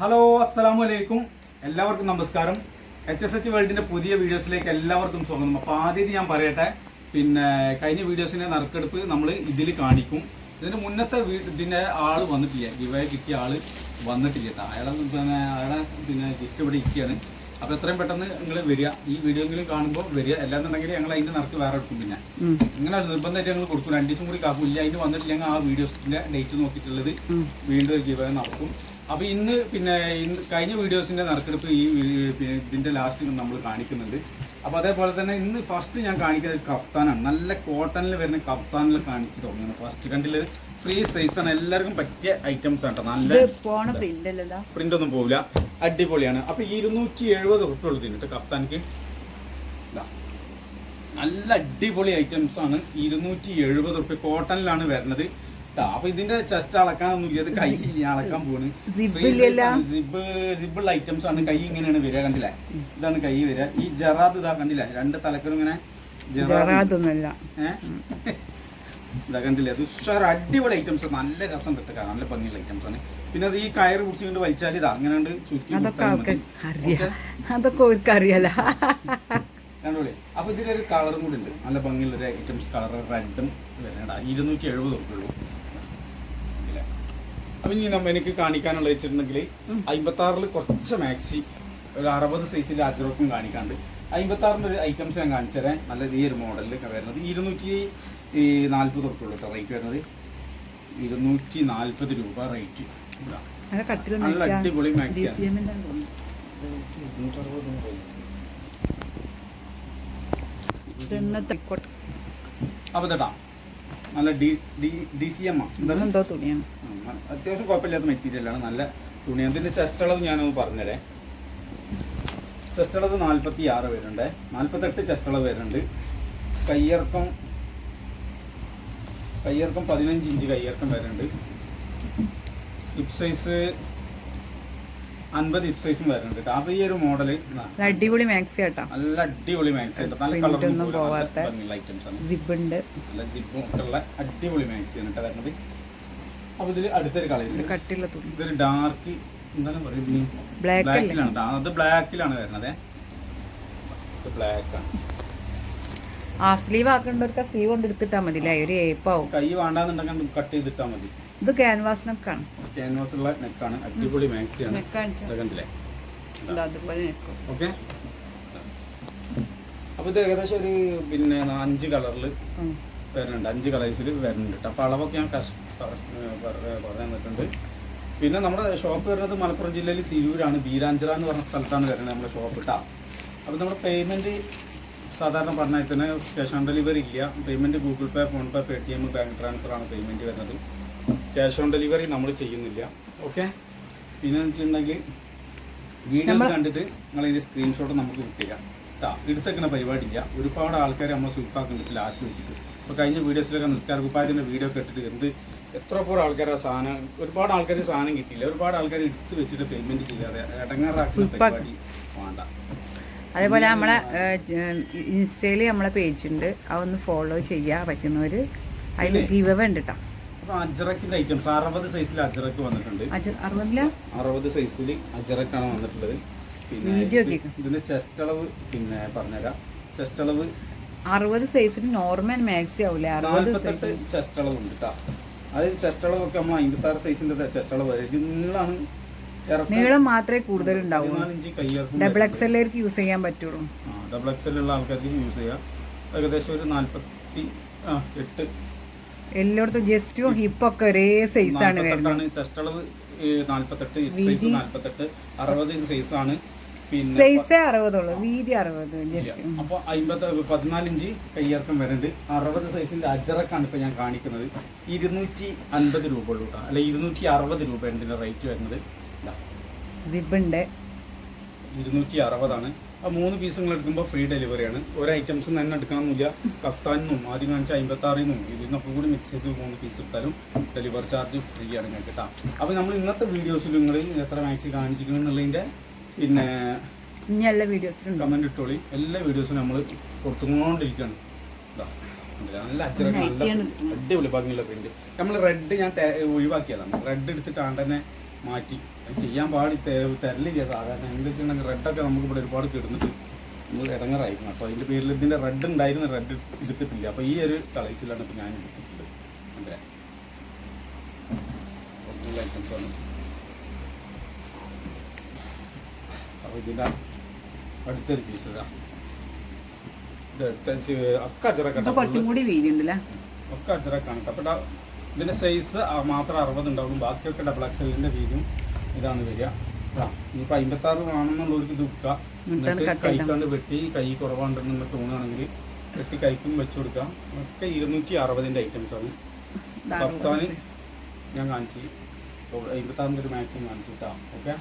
Hello അസ്സാം വലൈക്കും എല്ലാവർക്കും നമസ്കാരം. എച്ച് എസ് എച്ച് വേൾഡിന്റെ പുതിയ വീഡിയോസിലേക്ക് എല്ലാവർക്കും സ്വാഗതം. അപ്പോൾ ആദ്യം ഞാൻ പറയട്ടെ പിന്നെ കഴിഞ്ഞ വീഡിയോസിന്റെ നറുക്കെടുപ്പ് നമ്മൾ ഇതിൽ കാണിക്കും. ഇതിന്റെ മുന്നത്തെ വീ ഇതിന്റെ ആൾ വന്നിട്ടില്ല. ഗിവേ കിട്ടിയ ആൾ വന്നിട്ടില്ല കേട്ടോ. അയാളെ പിന്നെ അയാളെ പിന്നെ ഗിഫ്റ്റ് ഇവിടെ ഇരിക്കുകയാണ്. അപ്പോൾ എത്രയും പെട്ടെന്ന് നിങ്ങൾ വരിക. ഈ വീഡിയോ എങ്കിലും കാണുമ്പോൾ വരിക. അല്ലാന്നുണ്ടെങ്കിൽ ഞങ്ങൾ അതിന്റെ നിറക്ക് വേറെ എടുക്കും പിന്നെ. ഇങ്ങനെ നിർബന്ധമായിട്ട് ഞങ്ങൾ കൊടുക്കും. രണ്ട് ദിവസം കൂടി കാക്കും. ഇല്ല അതിന് വന്നിട്ടില്ലെങ്കിൽ ആ വീഡിയോസിന്റെ ഡേറ്റ് നോക്കിയിട്ടുള്ളത് വീണ്ടും ഒരു ഗിവേ നടക്കും. അപ്പൊ ഇന്ന് പിന്നെ കഴിഞ്ഞ വീഡിയോസിന്റെ നറുക്കെടുപ്പ് ഈ ഇതിന്റെ ലാസ്റ്റ് നമ്മൾ കാണിക്കുന്നുണ്ട്. അപ്പൊ അതേപോലെ തന്നെ ഇന്ന് ഫസ്റ്റ് ഞാൻ കാണിക്കുന്നത് കഫ്താനാണ്. നല്ല കോട്ടണിൽ വരുന്ന കഫ്താനിൽ കാണിച്ചു തുടങ്ങുന്നത് ഫസ്റ്റ് കണ്ടിൽ ഫ്രീ സൈസ് ആണ്. എല്ലാവർക്കും പറ്റിയ ഐറ്റംസ് ആണ്. നല്ല പ്രിന്റ് ഒന്നും പോവില്ല. അടിപൊളിയാണ്. അപ്പൊ ഇരുന്നൂറ്റി എഴുപത് റുപ്യ ഉള്ളു തിന്നിട്ട് കഫ്താനിക്ക്. നല്ല അടിപൊളി ഐറ്റംസ് ആണ്. ഇരുന്നൂറ്റി എഴുപത് റുപ്യ കോട്ടണിലാണ് വരുന്നത്. അപ്പൊ ഇതിന്റെ ചെസ്റ്റ് അളക്കാനൊന്നും ഇല്ല ഇത് കൈ അളക്കാൻ പോണ്? സിബ് സിബിൾ ഐറ്റംസ് ആണ്. കൈ ഇങ്ങനെയാണ് വരിക കണ്ടില്ലേ? ഇതാണ് കൈ വരിക. ഈ ജറാദ് ഇതാ കണ്ടില്ലേ? രണ്ട് തലക്കനും ഇങ്ങനെ ജറാദൊന്നുമല്ല. ഇതാ കണ്ടില്ലേ? ഉഷാർ അടിപൊളി ഐറ്റംസ് നല്ല രസം കിട്ടുക നല്ല ഭംഗിയുള്ള ഐറ്റംസ് ആണ്. പിന്നെ അത് ഈ കയറ് പിടിച്ചുകൊണ്ട് വലിച്ചാൽ ഇതാ അങ്ങനെ ചുറ്റി അതൊക്കെ അവർക്ക് അറിയാലോ കണ്ടോളി? അപ്പൊ ഇതിലൊരു കളറും കൂടി ഉണ്ട്. നല്ല ഭംഗിയുള്ള ഒരു ഐറ്റംസ് കളർ റെഡും ഇരുന്നൂറ്റി എഴുപത് ഇല്ലേ? അപ്പൊ ഇനി നമ്മ എനിക്ക് കാണിക്കാനുള്ള വെച്ചിട്ടുണ്ടെങ്കിൽ അമ്പത്തി ആറിൽ കുറച്ച് മാക്സി ഒരു അറുപത് സൈസിൽ അജറോക്കും കാണിക്കാണ്ട്. അമ്പത്തി ആറിന്റെ ഒരു ഐറ്റംസ് ഞാൻ കാണിച്ചു തരാം. നല്ല ഈ ഒരു മോഡലിൽ വരുന്നത്. ഇരുന്നൂറ്റി നാൽപ്പത് നാല്പത് ഉള്ളൂ റേറ്റ് വരുന്നത്. ഇരുന്നൂറ്റി നാല്പത് രൂപ റേറ്റ് നല്ല അടിപൊളി maxi ഡി ആണ്. നല്ല D D D C M ആണ് എന്തോ തുണിയാണ്. അത്യാവശ്യം കുഴപ്പമില്ലാത്ത മെറ്റീരിയലാണ് നല്ല തുണിയാണ്. ഇതിന്റെ ചെസ്റ്റ് അളവ് ഞാനൊന്ന് പറഞ്ഞുതരേ. ചെസ്റ്റ് അളവ് നാൽപ്പത്തി ആറ് വരുന്നുണ്ട്. നാൽപ്പത്തെട്ട് ചെസ്റ്റ് അളവ് വരുന്നുണ്ട്. കയ്യിറക്കം കയ്യിറക്കം പതിനഞ്ച് ഇഞ്ച് കയ്യിറക്കം വരുന്നുണ്ട്. ഹിപ് സൈസ് അൻപത് ഇപ്സൈസും സൈസും വരുന്നുണ്ട്. അപ്പൊ ഈ ഒരു മോഡൽ അടിപൊളി മാക്സി കേട്ടോ നല്ല അടിപൊളി മാക്സി നല്ല പോവാത്ത. ഐറ്റംസ് ആണ്. സിബ് ഉണ്ട്. നല്ല ജിപ്പും ഒക്കെ ഉള്ള അടിപൊളി മാക്സി ആണ് വരുന്നത്. അപ്പൊ ഇതിൽ അടുത്തൊരു കളേഴ്സ് കട്ടിയുള്ള തുണി. ഇതൊരു ഡാർക്ക് എന്താണ് പറയുന്നത്? ബ്ലാക്കിലാണ്. അത് ബ്ലാക്കിലാണ് വരുന്നത്. ബ്ലാക്ക് ആണ്. ആ സ്ലീവ് ആക്കേണ്ടവർക്ക് സ്ലീവ് കൊണ്ട് എടുത്തിട്ടാ മതി അല്ലേ? ഒരു ഏപ്പാവും കൈ വേണ്ടാന്നുണ്ടെങ്കിൽ കട്ട് ചെയ്തിട്ടാ മതി. ഇത് ക്യാൻവാസ് നെക്കാണ്. ക്യാൻവാസ് ഉള്ള നെക്കാണ്. അടിപൊളി മാക്സി ആണ്. ഇത് കണ്ടില്ലേ അതുപോലെ നെക്കും. ഓക്കെ അപ്പോൾ ഇത് ഏകദേശം ഒരു പിന്നെ അഞ്ച് കളറിൽ വരുന്നുണ്ട്. അഞ്ച് കളേഴ്സിൽ വരുന്നുണ്ട് അപ്പോൾ അളവൊക്കെ ഞാൻ കഷ് പറഞ്ഞു തന്നിട്ടുണ്ട് പിന്നെ നമ്മുടെ ഷോപ്പ് വരുന്നത് മലപ്പുറം ജില്ലയിൽ തിരൂരാണ്. ബീരാഞ്ചിറ എന്ന് പറഞ്ഞ സ്ഥലത്താണ് വരുന്നത് നമ്മുടെ ഷോപ്പ് ഇട്ടാ അപ്പോൾ നമ്മുടെ പേയ്മെന്റ് സാധാരണ പറഞ്ഞാൽ തന്നെ ക്യാഷ് ഓൺ ഡെലിവറി ഇല്ല. Payment Google Pay PhonePe Paytm bank transfer ആണ് പേയ്മെന്റ് വരുന്നത്. ക്യാഷ് ഓൺ ഡെലിവറി നമ്മൾ ചെയ്യുന്നില്ല. ഓക്കെ? പിന്നെ വെച്ചിട്ടുണ്ടെങ്കിൽ വീഡിയോസ് നമ്മൾ- കണ്ടിട്ട് നിങ്ങൾ ഇതിന്റെ സ്ക്രീൻഷോട്ട് നമുക്ക് കിട്ടുക കേട്ടോ എടുത്തേക്കുന്ന പരിപാടിയില്ല. ഒരുപാട് ആൾക്കാർ നമ്മൾ സ്വീപ്പാക്കുന്നുണ്ട് ലാസ്റ്റ് വെച്ചിട്ട്. ഇപ്പോൾ കഴിഞ്ഞ വീഡിയോസിലൊക്കെ നിസ്കാർ കുപ്പായത്തിന്റെ വീഡിയോ ഒക്കെ ഇട്ടിട്ട് എന്ത് എത്ര പോലും ആൾക്കാർ ആ സാധനം ഒരുപാട് ആൾക്കാർ സാധനം കിട്ടിയില്ല. ഒരുപാട് ആൾക്കാർ എടുത്ത് വെച്ചിട്ട് പേയ്മെന്റ് ചെയ്യാതെ ഇടങ്ങാറാക്കുന്ന. പരിപാടി വേണ്ട. അതേപോലെ നമ്മളെ ഇൻസ്റ്റയിൽ നമ്മളെ പേജ് ഉണ്ട്. അതൊന്ന് ഫോളോ ചെയ്യാൻ പറ്റുന്നവർ അതിൽ? ഗീവ് ഉണ്ട് കേട്ടോ അപ്പോൾ അജറക്കിന്റെ ഐറ്റംസ് അറുപത് സൈസിൽ അജറക്ക് വന്നിട്ടുണ്ട്. അറുപത് സൈസിൽ അജറക്കാണ് വന്നിട്ടുള്ളത്. പിന്നെ ഇതിന്റെ ചെസ്റ്റ് അളവ് പിന്നെ പറഞ്ഞുതരാം. ചെസ്റ്റ് അളവ് അറുപത് സൈസിന് നോർമൽ മാക്സി ആവൂലേ? നാൽപ്പത്തെട്ട് ചെസ്റ്റ് അളവ് ഉണ്ട് കേട്ടോ അതിൽ ചെസ്റ്റ് അളവൊക്കെ നമ്മൾ അമ്പത്തി ആറ് സൈസിന്റെ ചെസ്റ്റ് അളവ് വരും. ഇത് നീളാണ് ഇറക്കം. നീളം മാത്രമേ കൂടുതൽ കയ്യിറക്കും ഡബിൾ എക്സലേക്ക് യൂസ് ചെയ്യാൻ പറ്റുള്ളൂ. ഡബിൾ എക്സൽ ഉള്ള ആൾക്കാർക്ക് യൂസ് ചെയ്യാം. ഏകദേശം ഒരു നാല്പത്തി ആ എട്ട് എല്ലായിടത്തും ജസ്റ്റും ഹിപ്പൊക്കെ ഒരേ സൈസാണ് ചെസ്റ്റ് അളവ് നാല്പത്തെട്ട് സൈസ്? നാല്പത്തെട്ട്. അറുപത് സൈസ് ആണ്. പിന്നെ സൈസേ അറുപതുള്ളൂ. വീതി അറുപത് ജസ്റ്റ് അപ്പൊ അമ്പത് പതിനാല് ഇഞ്ച് കയ്യിറക്കം വരുന്നുണ്ട്. അറുപത് സൈസിന്റെ അജറക്കാണ് ഇപ്പൊ ഞാൻ കാണിക്കുന്നത്. ഇരുന്നൂറ്റി അൻപത് രൂപ ഉള്ളൂ കേട്ടോ അല്ല ഇരുന്നൂറ്റി അറുപത് രൂപ റേറ്റ് വരുന്നത്. ഇരുന്നൂറ്റി അറുപതാണ്. ആ മൂന്ന് പീസ് നിങ്ങൾ എടുക്കുമ്പോൾ ഫ്രീ ഡെലിവറിയാണ് ഒരു ഐറ്റംസ് തന്നെ എടുക്കണമെന്നില്ല കഫ്താനിന്നും ആദ്യം കാണിച്ച അമ്പത്തി ഇതിൽ നിന്നൊക്കെ കൂടി മിക്സ് ചെയ്ത് മൂന്ന് പീസ് എടുത്താലും ഡെലിവർ ചാർജ് ഫ്രീ ആണ് നിങ്ങൾക്ക് കേട്ടോ അപ്പോൾ നമ്മൾ ഇന്നത്തെ വീഡിയോസിൽ നിങ്ങൾ എത്ര മാക്സി കാണിച്ചിരിക്കുന്നു എന്നുള്ളതിന്റെ പിന്നെ ഇനി എല്ലാ വീഡിയോസിലും കമന്റ് ഇട്ടോളി. എല്ലാ വീഡിയോസും നമ്മൾ കൊടുത്തുകൊണ്ടിരിക്കുകയാണ്. നല്ല അച്ചടക്കം നല്ല അടിപൊളി ഭംഗിയുള്ള പ്രിന്റ് നമ്മൾ റെഡ് ഞാൻ ഒഴിവാക്കിയതാണ്. റെഡ് എടുത്തിട്ടാണ് തന്നെ മാറ്റി. അത് ചെയ്യാൻ പാടി തരലില്ല സാധാരണ എന്താ വെച്ചിട്ടുണ്ടെങ്കിൽ റെഡൊക്കെ നമുക്ക് ഇവിടെ ഒരുപാട് കിടന്നിട്ട് നമ്മൾ ഇടങ്ങറായിരുന്നു അപ്പോൾ അതിന്റെ പേരിൽ ഇതിന്റെ റെഡ് ഉണ്ടായിരുന്നു റെഡ് എടുത്തിട്ടില്ല അപ്പോൾ ഈ ഒരു കളേഴ്സിലാണ് ഇപ്പോൾ ഞാൻ എടുത്തിട്ടുള്ളത്. അതെ. ഒറിജിനൽ അപ്പോൾ ഇതിന്റെ അടുത്തൊരു പീസ് ഇതാ. ഇത് അടുത്ത ഒക്കെ അച്ചറക്കാണ് ഒക്കെ അച്ചറക്കാണ് കേട്ടോ. ഇതിന്റെ സൈസ് മാത്രം അറുപത് ഉണ്ടാവും ബാക്കിയൊക്കെ ഡബിൾ എക്സലിന്റെ വീതിയും ഇതാണ് വരിക. ഇനിയിപ്പോൾ അമ്പത്താറ് വേണമെന്നുള്ളവർക്ക് ദുഃഖ എന്നിട്ട് കൈക്കാണ്ട് വെട്ടി കൈ കുറവാണ്ടെന്ന് തോന്നുകയാണെങ്കിൽ വെട്ടി കൈക്കും വെച്ച് കൊടുക്കാം. ഒക്കെ ഇരുന്നൂറ്റി അറുപതിന്റെ ഐറ്റംസ് ആണ്. ഭർത്താവിന് ഞാൻ കാണിച്ചു അമ്പത്താറിന്റെ ഒരു മാക്സിമം കാണിച്ചു കിട്ടാം. ഓക്കെ?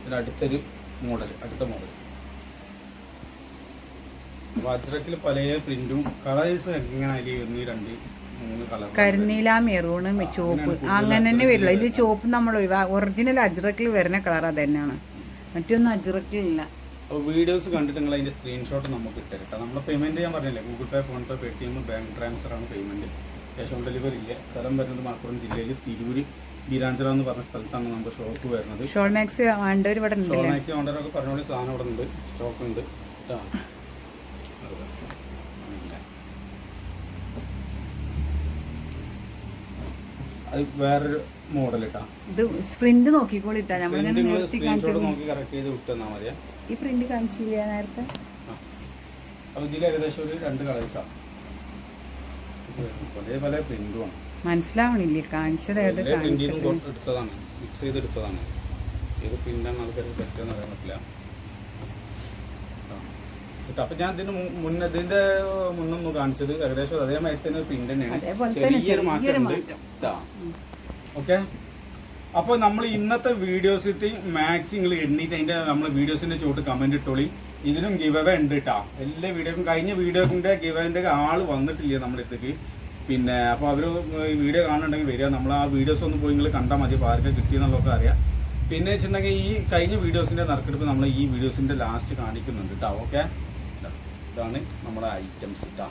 ഇതിന് അടുത്തൊരു മോഡൽ അടുത്ത മോഡൽ വജ്രക്കിൽ പല പ്രിന്റും കളേഴ്സ് എങ്ങനെ ഒന്ന് രണ്ട് കരിനീല മെറൂണ് ചുവപ്പ്. അങ്ങനെ തന്നെ വരുള്ളൂ ഇതിൽ ചുവപ്പ് നമ്മൾ ഒറിജിനൽ അജ്രക്കിൽ വരുന്ന കളർ അത് തന്നെയാണ്. മറ്റൊന്നും അജ്രക്കിലില്ല. വീഡിയോസ് കണ്ടിട്ട് നിങ്ങൾ അതിന്റെ സ്ക്രീൻഷോട്ട് നമുക്ക് ഇട്ടേരട്ടെ നമ്മൾ പേയ്മെന്റ് ഞാൻ പറഞ്ഞില്ലേ? Google Pay PhonePe Paytm bank transfer ആണ് പേയ്മെന്റ് ക്യാഷ് ഓൺ ഡെലിവറി ഇല്ല. സ്ഥലം വരുന്നത് മലപ്പുറം ജില്ലയിൽ തിരൂര് ബീരാഞ്ചിറ എന്ന് പറഞ്ഞ സ്ഥലത്താണ് നമ്മുടെ ഷോപ്പ് വരുന്നത്. ഷോൾ മാക്സ് ഷോൺമാക്സി ഓണ്ടർ ഒക്കെ പറഞ്ഞോളി സാധനം ഇവിടെ ഉണ്ട്. സ്റ്റോക്ക് ഉണ്ട് കേട്ടോ അത് വേറൊരു മോഡൽ ഇട്ടാ ഇത് പ്രിന്റ് നോക്കിക്കോളിട്ടാ. നമ്മളിങ്ങനെ നിർത്തി സ്ക്രീൻഷോട്ട് കാണിച്ചു നോക്കി കറക്റ്റ് ചെയ്ത് മതിയാ. ഈ പ്രിന്റ് കാണിച്ചില്ല നേരത്തെ? അപ്പോൾ ഇതിൽ ഏകദേശം ഒരു രണ്ട് കളേഴ്സാണ് പല പല പ്രിന്റുമാണ് മനസ്സിലാവണില്ലേ? കാണിച്ചത് ഏത് എടുത്തതാണ്. മിക്സ് ചെയ്ത് എടുത്തതാണ്. ഏത് പ്രിന്റാണ് ആൾക്കാർക്ക് അറിയാൻ പറ്റില്ല. അപ്പം ഞാൻ ഇതിന് മുന്നതിന്റെ മുന്നേ ഇതിന്റെ മുന്നൊന്ന് കാണിച്ചത് ഏകദേശം അതേമാതിരി തന്നെ പ്രിന്റ് തന്നെയാണ്. ചെറിയൊരു ചെറിയൊരു മാറ്റം മാറ്റം. ഓക്കെ? അപ്പോൾ നമ്മൾ ഇന്നത്തെ വീഡിയോസിൽ മാക്സ് നിങ്ങൾ എണ്ണീറ്റ് അതിന്റെ നമ്മൾ വീഡിയോസിന്റെ ചോട്ട് കമന്റ് ഇട്ടോളി. ഇതിനും ഗിവ് അവേ ഉണ്ട് കേട്ടോ എല്ലാ വീഡിയോക്കും കഴിഞ്ഞ വീഡിയോക്കിന്റെ ഗിവ് അവന്റെ ആൾ വന്നിട്ടില്ല നമ്മുടെ അടുത്തേക്ക്. പിന്നെ അപ്പോൾ അവർ വീഡിയോ കാണുന്നുണ്ടെങ്കിൽ വരിക. നമ്മൾ ആ വീഡിയോസ് ഒന്ന് പോയി നിങ്ങൾ കണ്ടാൽ മതി അപ്പോൾ ആർക്ക് കിട്ടിയെന്നുള്ളതൊക്കെ അറിയാം. പിന്നെ വെച്ചിട്ടുണ്ടെങ്കിൽ ഈ കഴിഞ്ഞ വീഡിയോസിന്റെ നറുക്കെടുപ്പ് നമ്മൾ ഈ വീഡിയോസിന്റെ ലാസ്റ്റ് കാണിക്കുന്നുണ്ട് കേട്ടോ ഓക്കെ? ഇതാണ് നമ്മുടെ ഐറ്റംസ് കേട്ടോ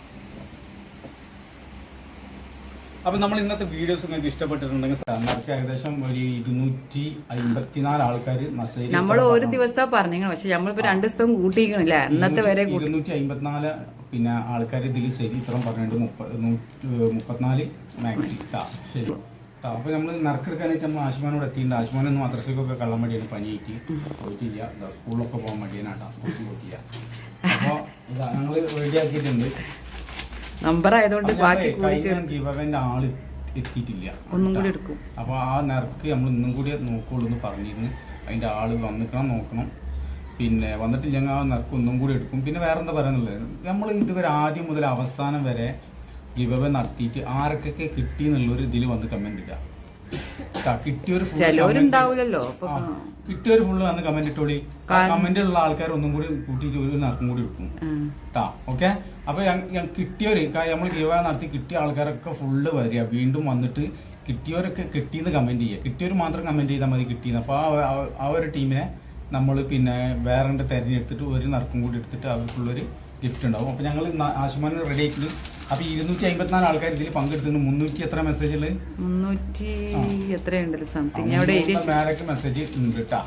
അപ്പൊ നമ്മൾ ഇന്നത്തെ വീഡിയോസ് നിങ്ങൾക്ക് ഇഷ്ടപ്പെട്ടിട്ടുണ്ടെങ്കിൽ നമുക്ക് ഏകദേശം ഒരു ഇരുന്നൂറ്റി അമ്പത്തിനാല് ആൾക്കാർ മെസ്സേജ് നമ്മൾ ഒരു ദിവസം പറഞ്ഞു പക്ഷെ നമ്മളിപ്പോ രണ്ടു ദിവസം കൂട്ടിയിരിക്കണില്ല? ഇന്നത്തെ വരെ ഇരുന്നൂറ്റി അമ്പത്തിനാല് പിന്നെ ആൾക്കാർ ഇതിൽ ശരി ഇത്രയും പറഞ്ഞിട്ട് മുപ്പത്തിനാല് മാക്സി ശരി. അപ്പൊ നമ്മൾ നറുക്കെടുക്കാനായിട്ട് നമ്മൾ ആശുമാനോട് എത്തിയിട്ടുണ്ട്. ആശുമാൻ ഒന്ന് മദ്രസക്കൊക്കെ കള്ളം മടിയാണ്. പനിയേറ്റ് പോയിട്ടില്ല. സ്കൂളിലൊക്കെ പോകാൻ മടിയാനാട്ടാ സ്കൂളിൽ പോയിട്ടില്ല. ഞങ്ങൾ റെഡിയാക്കിയിട്ടുണ്ട് നമ്പർ ആയതുകൊണ്ട് ബാക്കി കൂടി ആൾ എത്തിയിട്ടില്ല. ഒന്നും കൂടി എടുക്കും. അപ്പോൾ ആ നിറക്ക് നമ്മൾ ഇന്നും കൂടി നോക്കുള്ളൂ എന്ന് പറഞ്ഞിരുന്നു. അതിന്റെ ആൾ വന്നിക്കണം നോക്കണം. പിന്നെ വന്നിട്ട് ഞങ്ങൾ ആ നിറക്ക് ഒന്നും കൂടി എടുക്കും. പിന്നെ വേറെ എന്താ പറയാനുള്ളത്? നമ്മൾ ഇതുവരെ ആദ്യം മുതൽ അവസാനം വരെ ഗിവവ നടത്തിയിട്ട് ആരൊക്കെ കിട്ടി എന്നുള്ളൊരു ഇതിൽ വന്ന് കമന്റ് ഇടുക. കിട്ടിയൊരു full comment- ചിലവരുണ്ടാവൂലല്ലോ അപ്പൊ ആ, കിട്ടിയൊരു ഫുള്ള് വന്ന് കമന്റ് ഇട്ടോളി. കമന്റ് ഉള്ള ആൾക്കാർ ഒന്നും കൂടി കൂട്ടിയിട്ട് ഒരു നറുക്കും കൂടി വെക്കും. ഉം. ട്ടാ ഓക്കെ അപ്പൊ കിട്ടിയവര് നമ്മൾ ഗീവ നടത്തി കിട്ടിയ ആൾക്കാരൊക്കെ ഫുള്ള് വരിക. വീണ്ടും വന്നിട്ട് കിട്ടിയവരൊക്കെ കിട്ടിയെന്ന് കമന്റ് ചെയ്യുക. കിട്ടിയവർ മാത്രം കമന്റ് ചെയ്താൽ മതി കിട്ടിയെന്ന് അപ്പോൾ ആ ഒരു ടീമിനെ നമ്മൾ പിന്നെ വേറെ തെരഞ്ഞെടുത്തിട്ട് ഒരു നറുക്കും കൂടി എടുത്തിട്ട് അവർക്കുള്ളൊരു ഗിഫ്റ്റ് ഉണ്ടാവും. അപ്പോൾ ഞങ്ങൾ ആശുമാനം റെഡി ആയിട്ട് അപ്പോൾ ഇരുന്നൂറ്റി അമ്പത്തിനാല് ആൾക്കാർ ഇതിൽ പങ്കെടുത്തിട്ടുണ്ട്. മുന്നൂറ്റി എത്ര മെസ്സേജ് മുന്നൂറ്റി എത്രയുണ്ടല്ലോ സംതിങ് അവിടെ മേലൊക്കെ മെസ്സേജ് ഉണ്ട് കേട്ടാ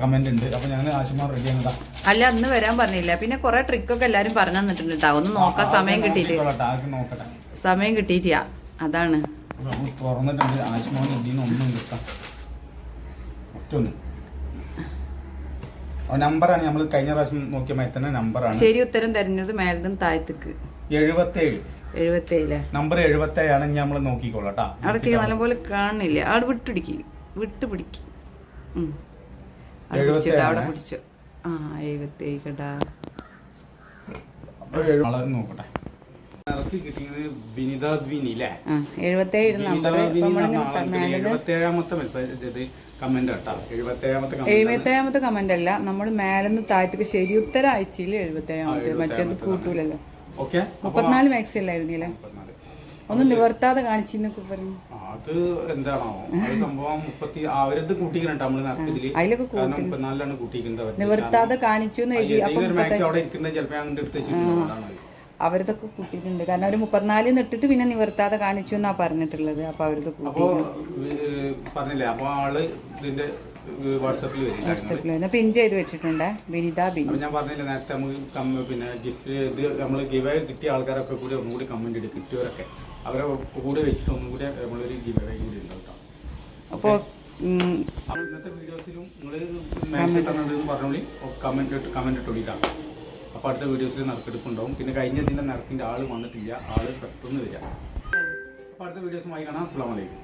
കമന്റ് ഉണ്ട്. അപ്പൊ ഞാൻ ആശുമാർ റെഡി ആണതാ അല്ല അന്ന് വരാൻ പറഞ്ഞില്ല. പിന്നെ കുറെ ട്രിക്കൊക്കെ എല്ലാരും പറഞ്ഞു തന്നിട്ടുണ്ട് കേട്ടോ ഒന്ന് നോക്കാൻ സമയം കിട്ടിയിട്ട്. സമയം കിട്ടിയിട്ടില്ല. അതാണ്. തുറന്നിട്ടുണ്ട്. ആശുമാർ ഒന്നും കിട്ടാം ഒറ്റൊന്നും. നമ്പറാണ് നമ്മൾ കഴിഞ്ഞ പ്രാവശ്യം നോക്കിയ മേത്തന്നെ തന്നെ നമ്പറാണ് ശരി ഉത്തരം തരുന്നത് മേലും താഴത്തേക്ക്. എഴുപത്തേഴ്. എഴുപത്തേഴിലെ നമ്പർ എഴുപത്തേഴാണ് ഇനി നമ്മൾ നോക്കിക്കോളാം നല്ലപോലെ കാണില്ല അവിടെ വിട്ടുപിടിക്കും. വിട്ടുപിടിക്കും. പിടിക്ക് അവിടെ. പിടിച്ചു. ആ എഴുപത്തേഴ് കേട്ടാ. നോക്കട്ടെ. എഴുപത്തേഴാമത്തെ കമന്റ് അല്ല? നമ്മൾ മേലെന്ന് താഴത്തേക്ക് ശരി ഉത്തരം ആഴ്ചയിൽ എഴുപത്തേഴാമത്തെ മറ്റേത് കൂട്ടൂലല്ലോ. ഓക്കെ. മുപ്പത്തിനാല് മാക്സി അല്ലായിരുന്നില്ല ഒന്ന് നിവർത്താതെ കാണിച്ചെന്നൊക്കെ പറഞ്ഞു അത് എന്താണോ? അത് സംഭവം മുപ്പത്തി അവരത് കൂട്ടിക്കുന്നുണ്ട് നമ്മൾ നറുക്കിതിൽ അതിലൊക്കെ കാരണം മുപ്പത്തിനാലിലാണ് കൂട്ടിക്കുന്നത് അവർ. നിവർത്താതെ കാണിച്ചു അവിടെ ഇരിക്കുന്നത് ചിലപ്പോ അങ്ങോട്ട് എടുത്ത് വെച്ചിട്ടുണ്ടാവും. അവരതൊക്കെ കൂട്ടിയിട്ടുണ്ട്. കാരണം അവർ മുപ്പത്തിനാല് നിട്ടിട്ട് പിന്നെ നിവർത്താതെ കാണിച്ചു എന്നാ പറഞ്ഞിട്ടുള്ളത്. അപ്പൊ അവരത് കൂട്ടി പറഞ്ഞില്ലേ? അപ്പൊ ആൾ ഇതിന്റെ വാട്സാപ്പിൽ വരും. പിൻ ചെയ്ത് വെച്ചിട്ടുണ്ട്? വിനിത ബിൻ ഞാൻ പറഞ്ഞില്ല നേരത്തെ നമുക്ക് കമ്മ- പിന്നെ ഗിഫ്റ്റ് ഇത് നമ്മൾ ഗിവ് കിട്ടിയ ആൾക്കാരൊക്കെ കൂടി ഒന്നുകൂടി കമന്റ് ഇടും കിട്ടിയവരൊക്കെ. അവരെ കൂടെ വെച്ചിട്ട് ഒന്നും കൂടി നമ്മളൊരു ഗിവ് കൂടി ഉണ്ടാക്കാം അപ്പോൾ അപ്പൊ ഇന്നത്തെ വീഡിയോസിലും നിങ്ങൾ മെസ്സേജ് തന്നിട്ട് പറഞ്ഞോളി. കമന്റ് ഇട്ട് കമന്റ് വിളിക്കാം അപ്പോൾ അടുത്ത വീഡിയോസിൽ നറുക്കെടുപ്പുണ്ടാവും. പിന്നെ കഴിഞ്ഞ ദിനം നറുക്കിന്റെ ആൾ വന്നിട്ടില്ല. ആൾ പെട്ടെന്ന് വരിക. അപ്പൊ അടുത്ത വീഡിയോസുമായി കാണാം. അസ്സാം വലൈക്കും